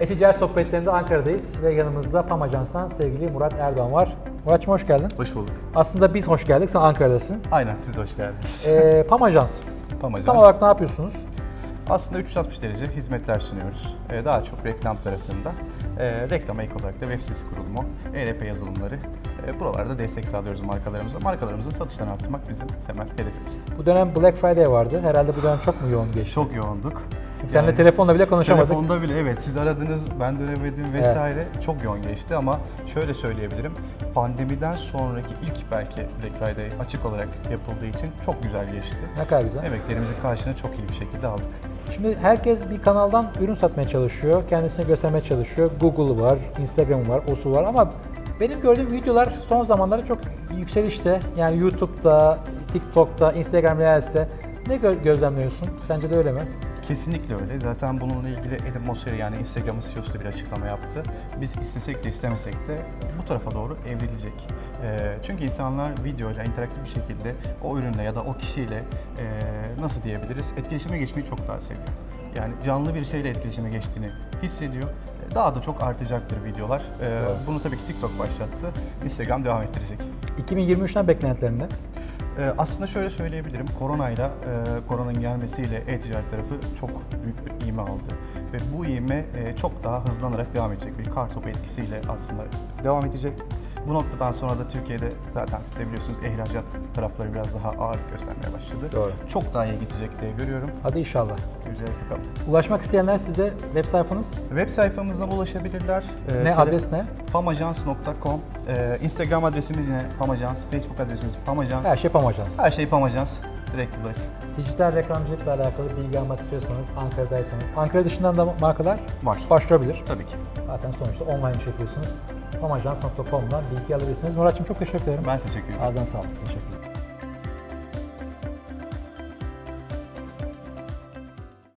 E-Ticaret Sohbetlerinde Ankara'dayız ve yanımızda PAM Ajans'tan sevgili Murat Erdoğan var. Muratçım hoş geldin. Hoş bulduk. Aslında biz hoş geldik, sen Ankara'dasın. Aynen siz hoş geldiniz. Ee, PAM Ajans. Pam Ajans. Tam olarak ne yapıyorsunuz? Aslında 360 derece hizmetler sunuyoruz. Ee, daha çok reklam tarafında. Ee, reklama ek olarak da web sitesi kurulumu, ERP yazılımları. Ee, buralarda destek sağlıyoruz markalarımıza. Markalarımızın satışlarını arttırmak bizim temel hedefimiz. Bu dönem Black Friday vardı. Herhalde bu dönem çok mu yoğun geçti? Çok yoğunduk. Seninle Yani telefonla bile konuşamadık. Telefonda bile evet siz aradınız ben dönemedim vesaire çok yoğun geçti ama şöyle söyleyebilirim pandemiden sonraki ilk belki Black Friday açık olarak yapıldığı için çok güzel geçti. Ne kadar güzel. Emeklerimizin karşılığını çok iyi bir şekilde aldık. Şimdi herkes bir kanaldan ürün satmaya çalışıyor, kendisini göstermeye çalışıyor. Google var, Instagram var, osu var ama benim gördüğüm videolar son zamanlarda çok yükselişte. Yani YouTube'da, TikTok'ta, Instagram Reels'te. Ne gö- gözlemliyorsun? Sence de öyle mi? Kesinlikle öyle. Zaten bununla ilgili Adam Mosseri yani Instagram'ın CEO'su da bir açıklama yaptı. Biz istesek de istemesek de bu tarafa doğru evrilecek. Ee, çünkü insanlar videoyla interaktif bir şekilde o ürünle ya da o kişiyle ee, nasıl diyebiliriz etkileşime geçmeyi çok daha seviyor. Yani canlı bir şeyle etkileşime geçtiğini hissediyor. Daha da çok artacaktır videolar. Ee, bunu tabii ki TikTok başlattı. Instagram devam ettirecek. 2023'ten beklentilerinde. Ee, aslında şöyle söyleyebilirim, koronayla, e, koronanın gelmesiyle e-ticaret tarafı çok büyük bir ivme aldı. Ve bu ivme e, çok daha hızlanarak devam edecek. Bir kar topu etkisiyle aslında devam edecek. Bu noktadan sonra da Türkiye'de zaten siz de biliyorsunuz ihracat tarafları biraz daha ağır göstermeye başladı. Doğru. Çok daha iyi gidecek diye görüyorum. Hadi inşallah. Göreceğiz bakalım. Ulaşmak isteyenler size web sayfanız Web sayfamızdan ulaşabilirler. Ee, ne, tele- adres ne? pamajans.com Ee, Instagram adresimiz yine pamajans, Facebook adresimiz pamajans. Her şey PAM Ajans. Her şey pamajans. Direkt olarak. Dijital reklamcılıkla alakalı bilgi almak istiyorsanız, Ankara'daysanız, Ankara dışından da markalar Var. başvurabilir. Tabii ki. Zaten sonuçta online iş yapıyorsunuz. pamajans.com'dan bilgi alabilirsiniz. Muratçım çok teşekkür ederim. Ben teşekkür ederim. Ağzına sağlık. Teşekkür ederim.